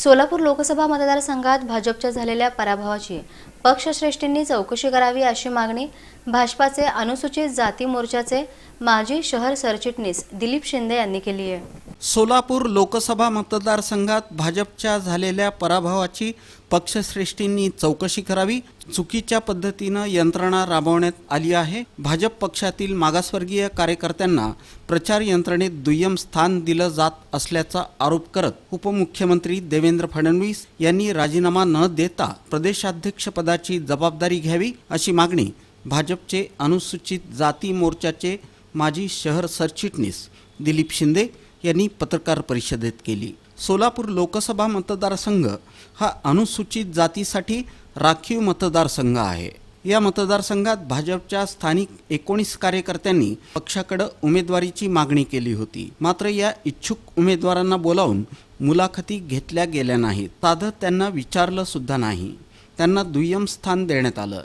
सोलापूर लोकसभा मतदारसंघात भाजपच्या झालेल्या पराभवाची पक्षश्रेष्ठींनी चौकशी करावी अशी मागणी भाजपाचे अनुसूचित जाती मोर्चाचे माजी शहर सरचिटणीस दिलीप शिंदे यांनी केली आहे. सोलापूर लोकसभा मतदारसंघात भाजपच्या झालेल्या पराभवाची पक्षश्रेष्ठींनी चौकशी करावी. चुकीच्या पद्धतीनं यंत्रणा राबवण्यात आली आहे. भाजप पक्षातील मागासवर्गीय कार्यकर्त्यांना प्रचार यंत्रणेत दुय्यम स्थान दिलं जात असल्याचा आरोप करत उपमुख्यमंत्री देवेंद्र फडणवीस यांनी राजीनामा न देता प्रदेशाध्यक्षपदाची जबाबदारी घ्यावी अशी मागणी भाजपचे अनुसूचित जाती मोर्चाचे माजी शहर सरचिटणीस दिलीप शिंदे यांनी पत्रकार परिषदेत केली. सोलापूर लोकसभा मतदारसंघ हा अनुसूचित जातीसाठी राखीव मतदारसंघ आहे. या मतदारसंघात भाजपच्या स्थानिक एकोणीस कार्यकर्त्यांनी पक्षाकडे उमेदवारीची मागणी केली होती. मात्र या इच्छुक उमेदवारांना बोलावून मुलाखती घेतल्या गेल्या नाहीत. साधं त्यांना विचारलं सुद्धा नाही. त्यांना दुय्यम स्थान देण्यात आलं.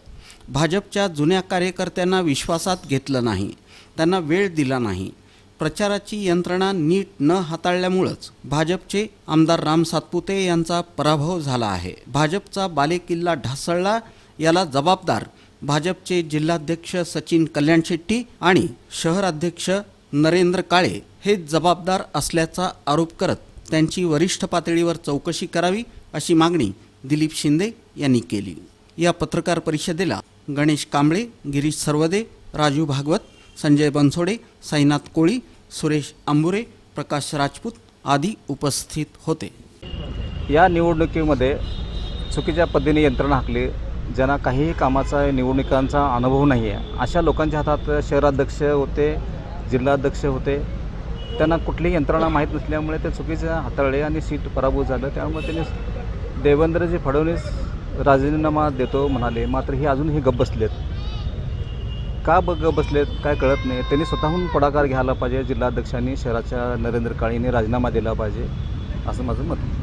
भाजपच्या जुन्या कार्यकर्त्यांना विश्वासात घेतलं नाही. त्यांना वेळ दिला नाही. प्रचाराची यंत्रणा नीट न हाताळल्यामुळंच भाजपचे आमदार राम सातपुते यांचा पराभव झाला आहे. भाजपचा बालेकिल्ला ढासळला याला जबाबदार भाजपचे जिल्हाध्यक्ष सचिन कल्याण शेट्टी आणि शहराध्यक्ष नरेंद्र काळे हे जबाबदार असल्याचा आरोप करत त्यांची वरिष्ठ पातळीवर चौकशी करावी अशी मागणी दिलीप शिंदे यांनी केली. या पत्रकार परिषदेला गणेश कांबळे गिरीश सर्वदे राजू भागवत संजय बनसोडे साईनाथ कोळी सुरेश आंबुरे प्रकाश राजपूत आदी उपस्थित होते. या निवडणुकीमध्ये चुकीच्या पद्धतीने यंत्रणा हाकली ज्यांना काहीही कामाचा निवडणुकांचा अनुभव नाही आहे अशा लोकांच्या हातात शहराध्यक्ष होते जिल्हाध्यक्ष होते. त्यांना कुठलीही यंत्रणा माहीत नसल्यामुळे ते चुकीचे हाताळले आणि सीट पराभूत झालं. त्यामुळे त्यांनी देवेंद्रजी फडणवीस राजीनामा देतो म्हणाले. मात्र हे अजूनही गप्प बसलेत. का बग बसलेत? काय कळत नाही. त्यांनी स्वतःहून पुढाकार घ्यायला पाहिजे. जिल्हाध्यक्षांनी शहराच्या नरेंद्र काळीने राजीनामा दिला पाहिजे. असं माझं मत आहे.